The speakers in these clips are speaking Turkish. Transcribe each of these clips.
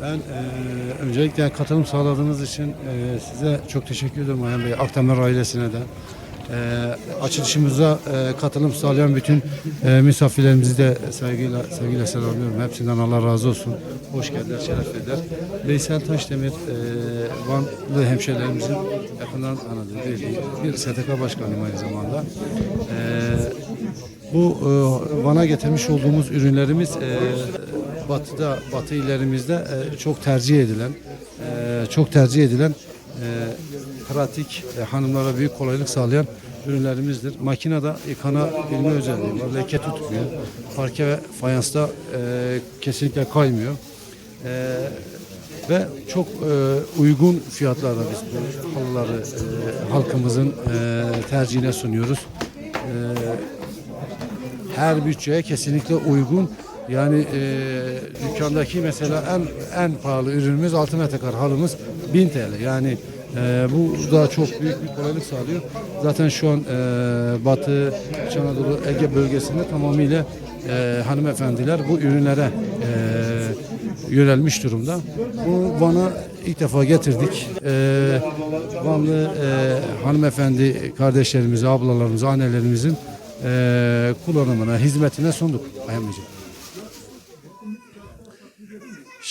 Ben e, öncelikle katılım sağladığınız için e, size çok teşekkür ederim Ayhan Bey, Aktamer ailesine de. E, açılışımıza e, katılım sağlayan bütün e, misafirlerimizi de saygıyla, sevgiyle selamlıyorum. Hepsinden Allah razı olsun. Hoş geldiler, şeref verdiler. Veysel Taşdemir, e, Vanlı hemşehrilerimizin yakından bildiği bir STK başkanıyım aynı zamanda. E, bu e, Van'a getirmiş olduğumuz ürünlerimiz e, batıda, batı illerimizde e, çok tercih edilen, e, çok tercih edilen e, pratik, e, hanımlara büyük kolaylık sağlayan ürünlerimizdir. Makinede yıkanabilme özelliği var, leke tutmuyor. Parke ve fayansta e, kesinlikle kaymıyor. E, ve çok e, uygun fiyatlarda biz bu halıları e, halkımızın e, tercihine sunuyoruz. E, her bütçeye kesinlikle uygun. Yani e, dükkandaki mesela en en pahalı ürünümüz 6 metrekare halımız 1000 TL. Yani e, bu da çok büyük bir kolaylık sağlıyor. Zaten şu an e, Batı, İç Anadolu, Ege bölgesinde tamamıyla e, hanımefendiler bu ürünlere e, yönelmiş durumda. Bu Van'a ilk defa getirdik. E, Vanlı e, hanımefendi kardeşlerimize, ablalarımıza, annelerimizin e, kullanımına, hizmetine sunduk Ayhan Beyciğim.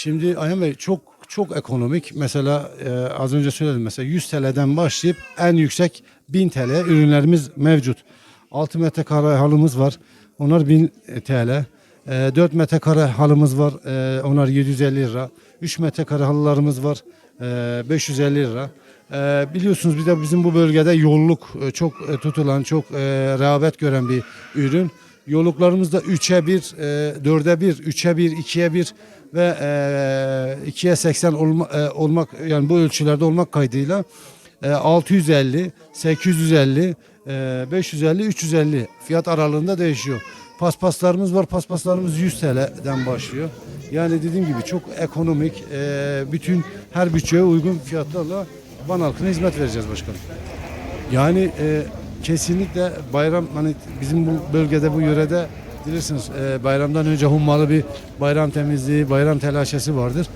Şimdi Ayhan Bey çok çok ekonomik. Mesela e, az önce söyledim mesela 100 TL'den başlayıp en yüksek 1000 TL ürünlerimiz mevcut. 6 metrekare halımız var. Onlar 1000 TL. E, 4 metrekare halımız var. E, onlar 750 lira. 3 metrekare halılarımız var. E, 550 lira. E, biliyorsunuz bir de bizim bu bölgede yolluk e, çok e, tutulan, çok e, rağbet gören bir ürün. Yolluklarımızda 3'e 1, 4'e 1, 3'e 1, 2'ye 1 ve e, 2'ye 80 olma, e, olmak yani bu ölçülerde olmak kaydıyla e, 650, 850, e, 550, 350 fiyat aralığında değişiyor. Paspaslarımız var. Paspaslarımız 100 TL'den başlıyor. Yani dediğim gibi çok ekonomik, e, bütün her bütçeye uygun fiyatlarla Van halkına hizmet vereceğiz başkanım. Yani e, kesinlikle bayram hani bizim bu bölgede bu yörede bilirsiniz e, bayramdan önce hummalı bir bayram temizliği, bayram telaşesi vardır.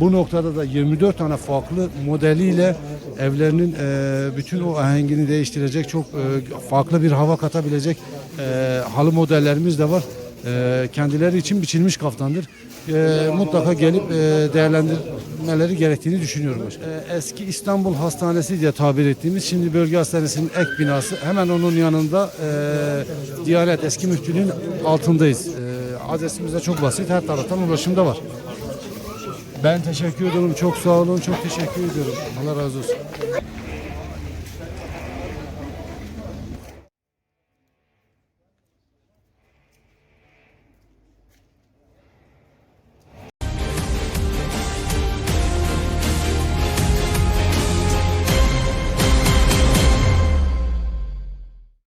Bu noktada da 24 tane farklı modeliyle evlerinin e, bütün o ahengini değiştirecek çok e, farklı bir hava katabilecek e, halı modellerimiz de var. E, kendileri için biçilmiş kaftandır. E, mutlaka gelip e, değerlendirmeleri gerektiğini düşünüyorum. E, eski İstanbul Hastanesi diye tabir ettiğimiz şimdi bölge hastanesinin ek binası hemen onun yanında e, Diyanet eski müftülüğün altındayız. E, adresimiz de çok basit her taraftan ulaşımda var. Ben teşekkür ederim. Çok sağ olun. Çok teşekkür ediyorum. Allah razı olsun.